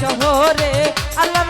শহরে আল্লাহ